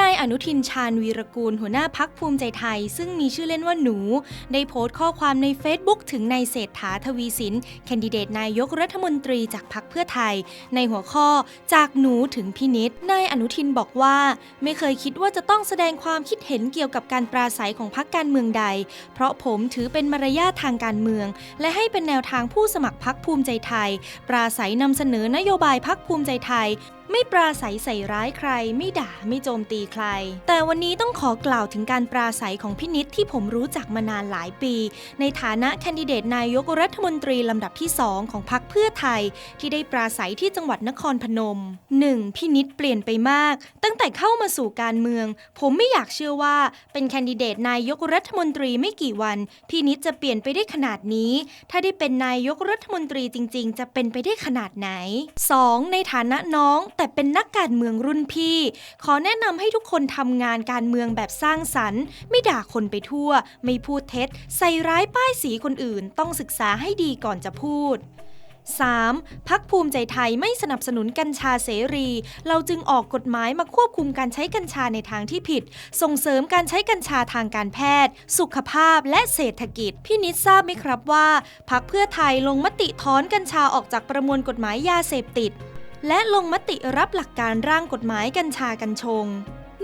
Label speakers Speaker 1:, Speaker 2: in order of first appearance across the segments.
Speaker 1: นายอนุทินชาญวีรกูลหัวหน้าพักภูมิใจไทย ซึ่งมีชื่อเล่นว่าหนู ได้โพสต์ข้อความใน Facebook ถึงนายเศรษฐาทวีสินแคนดิเดตนายกรัฐมนตรีจากพักเพื่อไทย ในหัวข้อจากหนูถึงพินิษนายอนุทินบอกว่า ไม่เคยคิดว่าจะต้องแสดงความคิดเห็นเกี่ยวกับการปราศัยของพักการเมืองใด เพราะผมถือเป็นมารยาททางการเมือง และให้เป็นแนวทางผู้สมัครพักภูมิใจไทย ปราศัยนำเสนอนโยบายพักภูมิใจไทยไม่ปราศัยใส่ร้ายใคร ไม่ด่าไม่โจมตีใคร แต่วันนี้ต้องขอกล่าวถึงการปราศัยของพี่นิดที่ผมรู้จักมานานหลายปี ในฐานะแคนดิเดตนายกรัฐมนตรีลำดับที่2ของพรรคเพื่อไทย ที่ได้ปราศัยที่จังหวัดนครพนม 1. พี่นิดเปลี่ยนไปมาก ตั้งแต่เข้ามาสู่การเมือง ผมไม่อยากเชื่อว่าเป็นแคนดิเดตนายกรัฐมนตรีไม่กี่วัน พี่นิดจะเปลี่ยนไปได้ขนาดนี้ ถ้าได้เป็นนายกรัฐมนตรีจริง ๆ จะเป็นไปได้ขนาดไหน 2. ในฐานะน้องแต่เป็นนักการเมืองรุ่นพี่ ขอแนะนำให้ทุกคนทำงานการเมืองแบบสร้างสรรค์ ไม่ด่าคนไปทั่ว ไม่พูดเท็จ ใส่ร้ายป้ายสีคนอื่น ต้องศึกษาให้ดีก่อนจะพูด 3. พักภูมิใจไทยไม่สนับสนุนกัญชาเสรี เราจึงออกกฎหมายมาควบคุมการใช้กัญชาในทางที่ผิด ส่งเสริมการใช้กัญชาทางการแพทย์ สุขภาพและเศรษฐกิจ พี่นิดทราบไหมครับว่า พักเพื่อไทยลงมติถอนกัญชาออกจากประมวลกฎหมายยาเสพติด และลงมติรับหลักการร่างกฎหมายกัญชากัญชง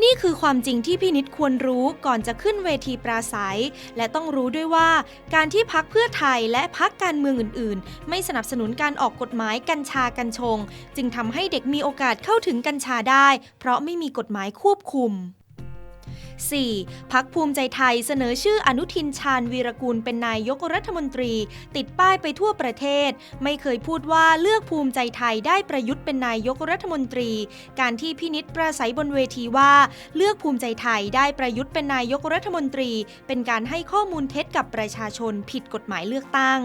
Speaker 1: นี่คือความจริงที่พี่นิดควรรู้ก่อนจะขึ้นเวทีปราศัย และต้องรู้ด้วยว่า การที่พักเพื่อไทยและพักการเมืองอื่น ๆ ไม่สนับสนุนการออกกฎหมายกัญชากัญชง จึงทำให้เด็กมีโอกาสเข้าถึงกัญชาได้ เพราะไม่มีกฎหมายควบคุม 4. พักภูมิใจไทยเสนอชื่ออนุทินชาญวีรกูลเป็นนายกรัฐมนตรี ติดป้ายไปทั่วประเทศ ไม่เคยพูดว่าเลือกภูมิใจไทยได้ประยุทธ์เป็นนายกรัฐมนตรี การที่พินิษปราศัยบนเวทีว่า เลือกภูมิใจไทยได้ประยุทธ์เป็นนายกรัฐมนตรี เป็นการให้ข้อมูลเท็จกับประชาชนผิดกฎหมายเลือกตั้ง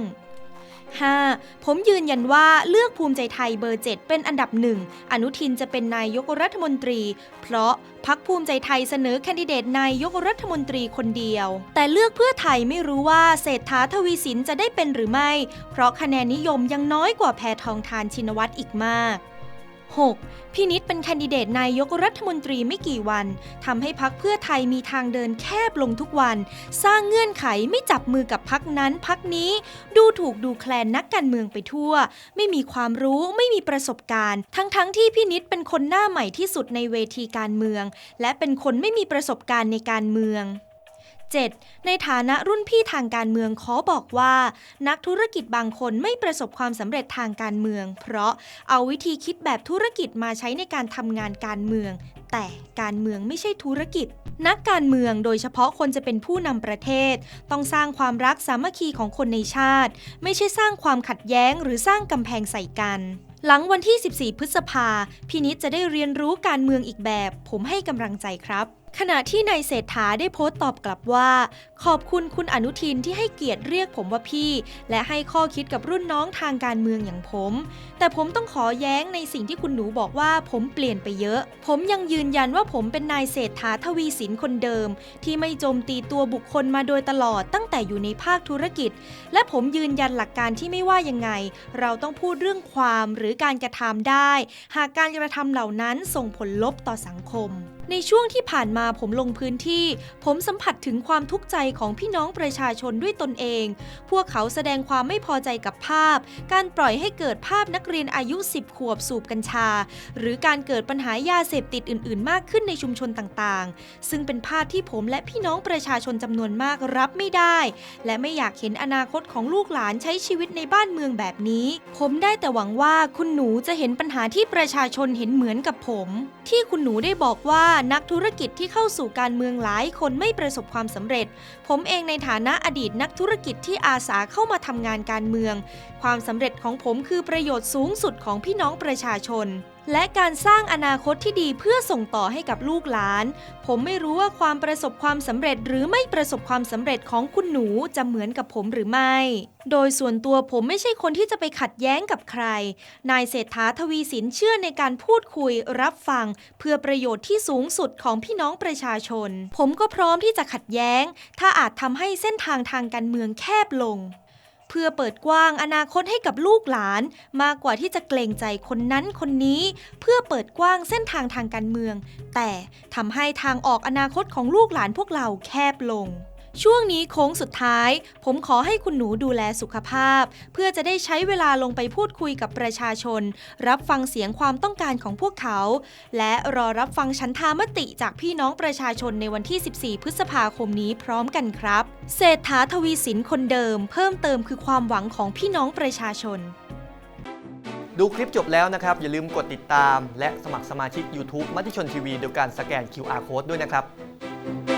Speaker 1: 5. ผมยืนยันว่าเลือกภูมิใจไทยเบอร์ 7 เป็นอันดับหนึ่ง อนุทินจะเป็นนายกรัฐมนตรี เพราะพักภูมิใจไทยเสนอแคนดิเดตนายกรัฐมนตรีคนเดียว แต่เลือกเพื่อไทยไม่รู้ว่าเศรษฐาทวีสินจะได้เป็นหรือไม่ เพราะคะแนนนิยมยังน้อยกว่าแพทองทานชินวัตรอีกมาก 6. พี่นิดเป็นแคนดิเดตนายกรัฐมนตรีไม่กี่วันทำให้พักเพื่อไทยมีทางเดินแคบลงทุกวัน สร้างเงื่อนไขไม่จับมือกับพักนั้นพักนี้ ดูถูกดูแคลนนักการเมืองไปทั่ว ไม่มีความรู้ไม่มีประสบการณ์ ทั้งๆทที่พี่นิดเป็นคนหน้าใหม่ที่สุดในเวทีการเมือง และเป็นคนไม่มีประสบการณ์ในการเมือง 7. ในฐานะรุ่นพี่ทางการเมืองขอบอกว่า นักธุรกิจบางคนไม่ประสบความสำเร็จทางการเมือง เพราะเอาวิธีคิดแบบธุรกิจมาใช้ในการทำงานการเมือง แต่การเมืองไม่ใช่ธุรกิจ นักการเมืองโดยเฉพาะคนจะเป็นผู้นำประเทศ ต้องสร้างความรักสามัคคีของคนในชาติ ไม่ใช่สร้างความขัดแย้ง หรือสร้างกำแพงใส่กันหลังวันที่ 14 พฤษภาพี่นิดจะได้เรียนรู้การเมืองอีกแบบ ผมให้กำลังใจครับ ขณะที่นายเศรษฐาได้โพสต์ตอบกลับว่า ขอบคุณคุณอนุทินที่ให้เกียรติเรียกผมว่าพี่ และให้ข้อคิดกับรุ่นน้องทางการเมืองอย่างผม แต่ผมต้องขอแย้งในสิ่งที่คุณหนูบอกว่าผมเปลี่ยนไปเยอะ ผมยังยืนยันว่าผมเป็นนายเศรษฐาทวีสินคนเดิม ที่ไม่โจมตีตัวบุคคลมาโดยตลอดตั้งแต่อยู่ในภาคธุรกิจ และผมยืนยันหลักการที่ไม่ว่ายังไง เราต้องพูดเรื่องความหรือการกระทำได้ หากการกระทำเหล่านั้นส่งผลลบต่อสังคม ในช่วงที่ผ่านมาผมลงพื้นที่ ผมสัมผัสถึงความทุกข์ใจของพี่น้องประชาชนด้วยตนเอง พวกเขาแสดงความไม่พอใจกับภาพ การปล่อยให้เกิดภาพนักเรียนอายุ 10 ขวบสูบกัญชา หรือการเกิดปัญหายาเสพติดอื่น ๆ มากขึ้นในชุมชนต่างๆ ซึ่งเป็นภาพที่ผมและพี่น้องประชาชนจำนวนมากรับไม่ได้ และไม่อยากเห็นอนาคตของลูกหลานใช้ชีวิตในบ้านเมืองแบบนี้ ผมได้แต่หวังว่าคุณหนูจะเห็นปัญหาที่ประชาชนเห็นเหมือนกับผม ที่คุณหนูได้บอกว่านักธุรกิจที่เข้าสู่การเมืองหลายคนไม่ประสบความสำเร็จ ผมเองในฐานะอดีตนักธุรกิจที่อาสาเข้ามาทำงานการเมือง ความสำเร็จของผมคือประโยชน์สูงสุดของพี่น้องประชาชน และการสร้างอนาคตที่ดีเพื่อส่งต่อให้กับลูกหลาน ผมไม่รู้ว่าความประสบความสำเร็จหรือไม่ประสบความสำเร็จของคุณหนูจะเหมือนกับผมหรือไม่ โดยส่วนตัวผมไม่ใช่คนที่จะไปขัดแย้งกับใคร นายเศรษฐาทวีสินเชื่อในการพูดคุยรับฟัง เพื่อประโยชน์ที่สูงสุดของพี่น้องประชาชน ผมก็พร้อมที่จะขัดแย้ง ถ้าอาจทำให้เส้นทางทางการเมืองแคบลง เพื่อเปิดกว้างอนาคตให้กับลูกหลาน มากกว่าที่จะเกรงใจคนนั้นคนนี้ เพื่อเปิดกว้างเส้นทางทางการเมือง แต่ทำให้ทางออกอนาคตของลูกหลานพวกเราแคบลง ช่วงนี้โค้งสุดท้าย ผมขอให้คุณหนูดูแลสุขภาพ เพื่อจะได้ใช้เวลาลงไปพูดคุยกับประชาชน รับฟังเสียงความต้องการของพวกเขา และรอรับฟังชันธามติจากพี่น้องประชาชนในวันที่ 14 พฤษภาคมนี้พร้อมกันครับ เศรษฐาทวีสินคนเดิม เพิ่มเติมคือความหวังของพี่น้องประชาชน
Speaker 2: ดูคลิปจบแล้วนะครับ อย่าลืมกดติดตาม และสมัครสมาชิก YouTube มติชนทีวีโดยการสแกน QR Code ด้วยนะครับ